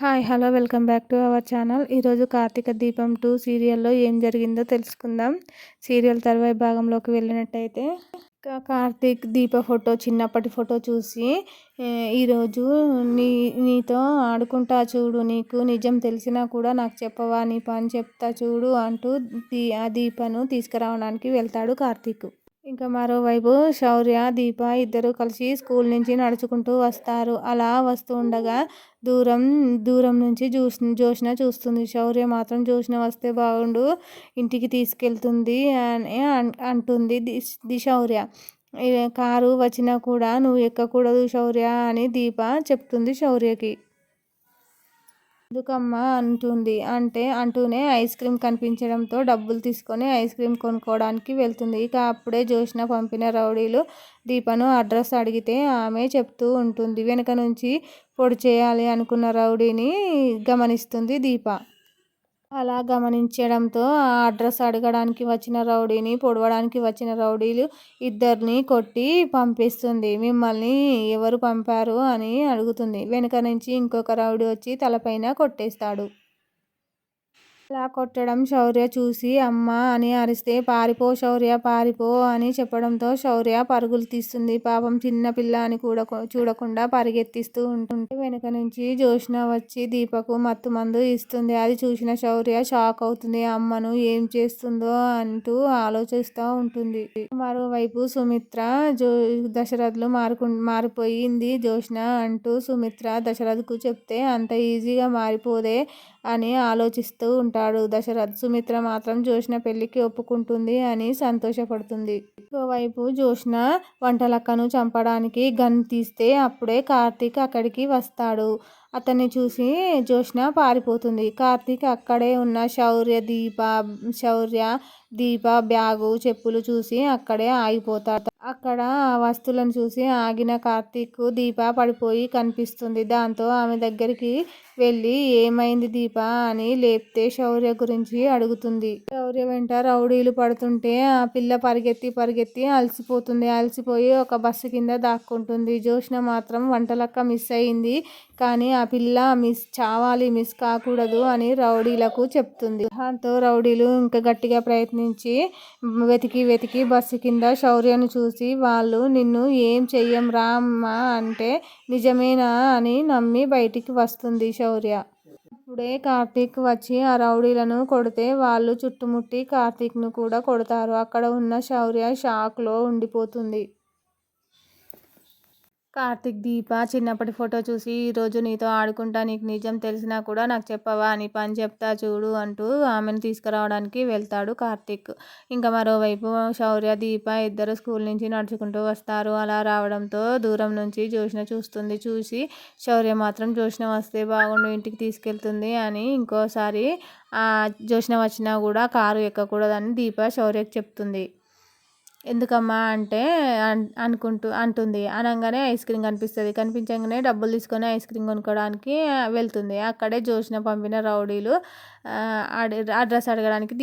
Hi hello welcome back to our channel. ఈరోజు కార్తీక దీపం two సీరియల్లో ఏం జరిగిందో తెలుసుకుందాం. సీరియల్ తర్వాయి భాగంలోకి వెళ్ళినట్టయితే కార్తీక్ దీప ఫోటో చిన్నప్పటి ఫోటో చూసి ఈరోజు నీ నీతో ఆడుకుంటా చూడు నీకు నిజం తెలిసినా కూడా నాకు చెప్పవా నీ పని చెప్తా చూడు అంటూ ఆ దీపను తీసుకురావడానికి వెళ్తాడు కార్తీక్. ఇంకా మరోవైపు శౌర్య దీప ఇద్దరు కలిసి స్కూల్ నుంచి నడుచుకుంటూ వస్తారు. అలా వస్తూ ఉండగా దూరం దూరం నుంచి జోష్ జోష్న చూస్తుంది. శౌర్య మాత్రం జోష్న వస్తే బాగుండు ఇంటికి తీసుకెళ్తుంది అని అంటుంది ది శౌర్య. కారు వచ్చినా కూడా నువ్వు ఎక్కకూడదు శౌర్య అని దీప చెప్తుంది శౌర్యకి. ఎందుకమ్మా అంటుంది. అంటే అంటూనే ఐస్ క్రీమ్ కనిపించడంతో డబ్బులు తీసుకొని ఐస్ క్రీమ్ కొనుక్కోవడానికి వెళ్తుంది. ఇక అప్పుడే జోష్న పంపిన రౌడీలు దీపను అడ్రస్ అడిగితే ఆమె చెప్తూ ఉంటుంది. వెనుక నుంచి పొడి చేయాలి అనుకున్న రౌడీని గమనిస్తుంది దీప. అలా గమనించడంతో ఆ అడ్రస్ అడగడానికి వచ్చిన రౌడీని పొడవడానికి వచ్చిన రౌడీలు ఇద్దరిని కొట్టి పంపిస్తుంది. మిమ్మల్ని ఎవరు పంపారు? అని అడుగుతుంది. వెనుక నుంచి ఇంకొక రౌడీ వచ్చి తలపైన కొట్టేస్తాడు. అలా కొట్టడం శౌర్య చూసి అమ్మ అని అరిస్తే పారిపో శౌర్య పారిపో అని చెప్పడంతో శౌర్య పరుగులు తీస్తుంది. పాపం చిన్న పిల్ల అని కూడా చూడకుండా పరిగెత్తిస్తూ ఉంటుంటే వెనుక నుంచి జోష్న వచ్చి దీపకు మత్తు మందు ఇస్తుంది. అది చూసిన శౌర్య షాక్ అవుతుంది. అమ్మను ఏం చేస్తుందో అంటూ ఆలోచిస్తూ ఉంటుంది. మరోవైపు సుమిత్ర జో దశరథులు మారుకు మారిపోయింది. జోష్న అంటూ సుమిత్ర దశరథ్కు చెప్తే అంత ఈజీగా మారిపోదే అని ఆలోచిస్తూ ఉంటాడు. దశరథ్ సుమిత్ర మాత్రం జోష్న పెళ్ళికి ఒప్పుకుంటుంది అని సంతోషపడుతుంది. ఇంకోవైపు జోష్న వంటలక్కను చంపడానికి గన్ తీస్తే అప్పుడే కార్తీక్ అక్కడికి వస్తాడు. అతన్ని చూసి జోష్న పారిపోతుంది. కార్తీక్ అక్కడే ఉన్న శౌర్య దీప శౌర్య దీప బ్యాగు చెప్పులు చూసి అక్కడే ఆగిపోతాడు. అక్కడ ఆ వస్తువులను చూసి ఆగిన కార్తీక్ దీప పడిపోయి కనిపిస్తుంది. దాంతో ఆమె దగ్గరికి వెళ్ళి ఏమైంది దీప? అని లేపితే శౌర్య గురించి అడుగుతుంది. శౌర్య వెంట రౌడీలు పడుతుంటే ఆ పిల్ల పరిగెత్తి పరిగెత్తి అలసిపోతుంది. అలసిపోయి ఒక బస్సు కింద దాక్కుంటుంది. జోష్న మాత్రం వంటలక్క మిస్ అయింది. కానీ ఆ పిల్ల మిస్ చావాలి మిస్ కాకూడదు అని రౌడీలకు చెప్తుంది. దాంతో రౌడీలు ఇంకా గట్టిగా ప్రయత్నించి వెతికి వెతికి బస్సు కింద శౌర్యను చూసి వాళ్ళు నిన్ను ఏం చెయ్యం రామ్మా అంటే నిజమేనా అని నమ్మి బయటికి వస్తుంది శౌర్య. అప్పుడే కార్తీక్ వచ్చి ఆ రౌడీలను కొడితే వాళ్ళు చుట్టుముట్టి కార్తీక్ను కూడా కొడతారు. అక్కడ ఉన్న శౌర్య షాక్లో ఉండిపోతుంది. కార్తిక్ దీప చిన్నప్పటి ఫోటో చూసి ఈరోజు నీతో ఆడుకుంటా నీకు నిజం తెలిసినా కూడా నాకు చెప్పవా అని పని చెప్తా చూడు అంటూ ఆమెను తీసుకురావడానికి వెళ్తాడు కార్తిక్. ఇంకా మరోవైపు శౌర్య దీప ఇద్దరు స్కూల్ నుంచి నడుచుకుంటూ వస్తారు. అలా రావడంతో దూరం నుంచి జోష్న చూస్తుంది. చూసి శౌర్య మాత్రం జోష్న వస్తే బాగుండు ఇంటికి తీసుకెళ్తుంది అని ఇంకోసారి జోష్న వచ్చినా కూడా కారు ఎక్కకూడదని దీప శౌర్యకు చెప్తుంది. ఎందుకమ్మా అంటే అనుకుంటూ అంటుంది. అనగానే ఐస్ క్రీమ్ కనిపిస్తుంది. కనిపించగానే డబ్బులు తీసుకొని ఐస్ క్రీమ్ కొనుక్కోవడానికి వెళ్తుంది. అక్కడే జోష్న పంపిన రౌడీలు అడ్రస్ అడగడానికి